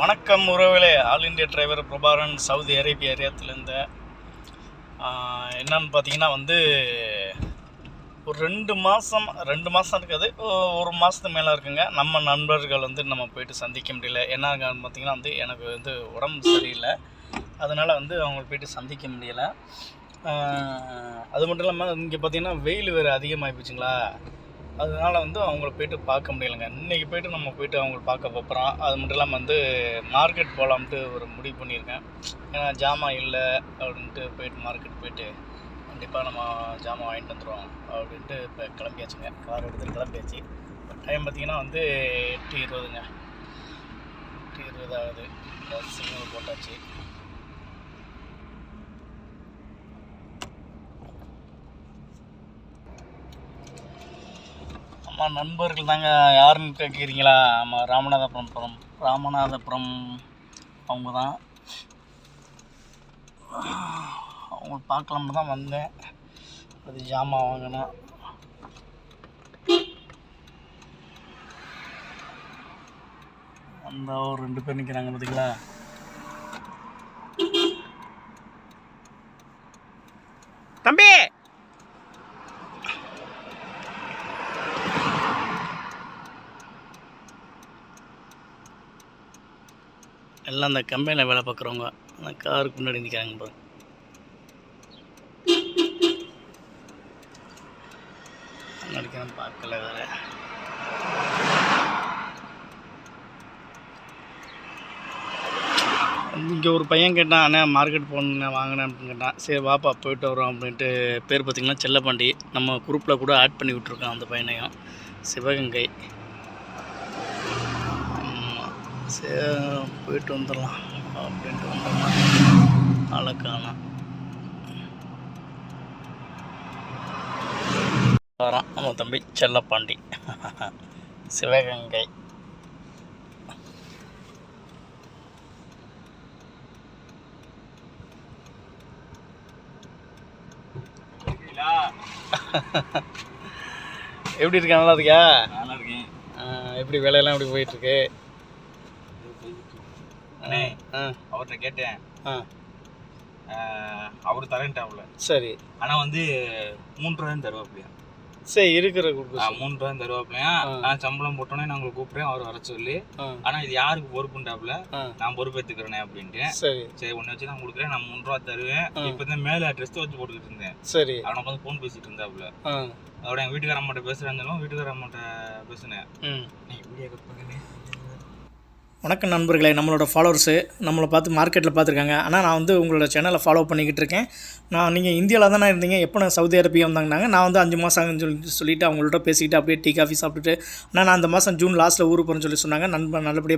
வணக்கம் உறவுகளே. All India driver Prabaran Saudi Arabia ஏரியாத்துலேருந்து. என்னன்னு பார்த்தீங்கன்னா வந்து ஒரு ரெண்டு மாதம் ரெண்டு மாதம் இருக்காது. ஒரு மாதத்துக்கு மேலே இருக்குங்க. நம்ம நண்பர்கள் வந்து நம்ம போயிட்டு சந்திக்க முடியல. என்னங்க பார்த்தீங்கன்னா வந்து எனக்கு வந்து உடம்பு சரியில்லை. அதனால் வந்து அவங்கள போயிட்டு சந்திக்க முடியலை. அது மட்டும் இல்லாமல் இங்கே பார்த்தீங்கன்னா வெயில் வேறு அதிகமாகிப்போச்சுங்களா அதனால வந்து அவங்கள போயிட்டு பார்க்க முடியலைங்க. இன்றைக்கி போயிட்டு நம்ம போயிட்டு அவங்கள பார்க்க போகிறோம் அது மட்டும் இல்லாமல் வந்து மார்க்கெட் போகலான்ட்டு ஒரு முடிவு பண்ணியிருக்கேன். ஏன்னா ஜாமான் இல்லை அப்படின்ட்டு போயிட்டு மார்க்கெட் போயிட்டு கண்டிப்பாக நம்ம ஜாமான் வாங்கிட்டு வந்துடுவோம் அப்படின்ட்டு இப்போ கிளம்பியாச்சுங்க. கார் எடுத்துகிட்டு கிளம்பியாச்சு. டைம் பார்த்தீங்கன்னா வந்து எட்டு இருபதுங்க. எட்டு இருபது ஆகுது சிக்னல் போட்டாச்சு. ஆமாம் நண்பர்கள் தாங்க யாருன்னு கேட்குறீங்களா? ஆமாம் ராமநாதபுரம் புறம் ராமநாதபுரம் அவங்க தான். அவங்க பார்க்கலாம்னு தான் வந்தேன். அது ஜாமான் வாங்கினேன் அந்த ஒரு ரெண்டு பேர் நிற்கிறாங்க பார்த்தீங்களா தம்பி! எல்லாம் அந்த கம்பெனியில் வேலை பார்க்குறவங்க. அந்த காருக்கு முன்னாடி நிற்கிறாங்க பாருங்க. பார்க்கல வேற. இங்கே ஒரு பையன் கேட்டான் அண்ணா மார்க்கெட் போனேன் வாங்கினேன் அப்படின்னு கேட்டான். சரி வாப்பா போயிட்டு வரோம் அப்படின்ட்டு பேர் பார்த்திங்கன்னா செல்லப்பாண்டி. நம்ம குரூப்பில் கூட ஆட் பண்ணி விட்ருக்கோம் அந்த பையனையும். சிவகங்கை. சரி போயிட்டு வந்துடலாம் அப்படின்ட்டு வந்தோம்னா காணோம் வரான் நம்ம தம்பி செல்லப்பாண்டி. சிவகங்கை. எப்படி இருக்கா? நல்லா இருக்கியா? நல்லா இருக்கேன். எப்படி வேலையெல்லாம் எப்படி போயிட்டுருக்கு அண்ணே அவர்கிட்ட கேட்டேன். ஆ. அவர் தரேன்ட்டாப்ல. சரி. ஆனா வந்து மூன்று ரூபாய் தருவாப்லையா? சரி இருக்கிற கொடுக்க. மூன்று ரூபாய் தருவாப்லையா. நான் சம்பளம் போட்டோன்னே நான் உங்களை கூப்பிட்றேன் அவர் வர சொல்லி. ஆனா இது யாருக்கு பொறுப்புண்டாப்ல நான் பொறுப்பேற்றுக்கிறேனே அப்படின்ட்டு. சரி. சரி ஒன்று வச்சு நான் கொடுக்குறேன் நான் மூணு ரூபா தருவேன். இப்போ தான் மேலே ட்ரெஸ் வச்சு போட்டுக்கிட்டு இருந்தேன். சரி. அவனை வந்து ஃபோன் பேசிட்டு இருந்தாப்புல ஆ. அதோட என் வீட்டுக்கார அம்மாட்ட பேசுறாஇருந்தாலும் வீட்டுக்கார அம்மாட்ட பேசினேன். நீ வீடியோ கட் பண்ணுங்க வணக்கம் நண்பர்களே நம்மளோட ஃபாலோவர்ஸு நம்மளை பார்த்து மார்க்கெட்டில் பார்த்துருக்காங்க. ஆனால் நான் வந்து உங்களோட சேனலை ஃபாலோ பண்ணிக்கிட்டு இருக்கேன். நான் நீங்கள் இந்தியாவில் தானே இருந்தீங்க எப்போ நான் சவுதி அரேபியா வந்தாங்கனாங்க நான் வந்து அஞ்சு மாதம் சொல்லி சொல்லிட்டு அவங்கள்ட்ட பேசிக்கிட்டு அப்படியே டீ காஃபி சாப்பிட்டுட்டு ஆனால் நான் அந்த மாதம் ஜூன் லாஸ்ட்டில் ஊருக்கு போகிறேன்னு சொல்லி சொன்னாங்க. நண்பன் நல்லபடியாக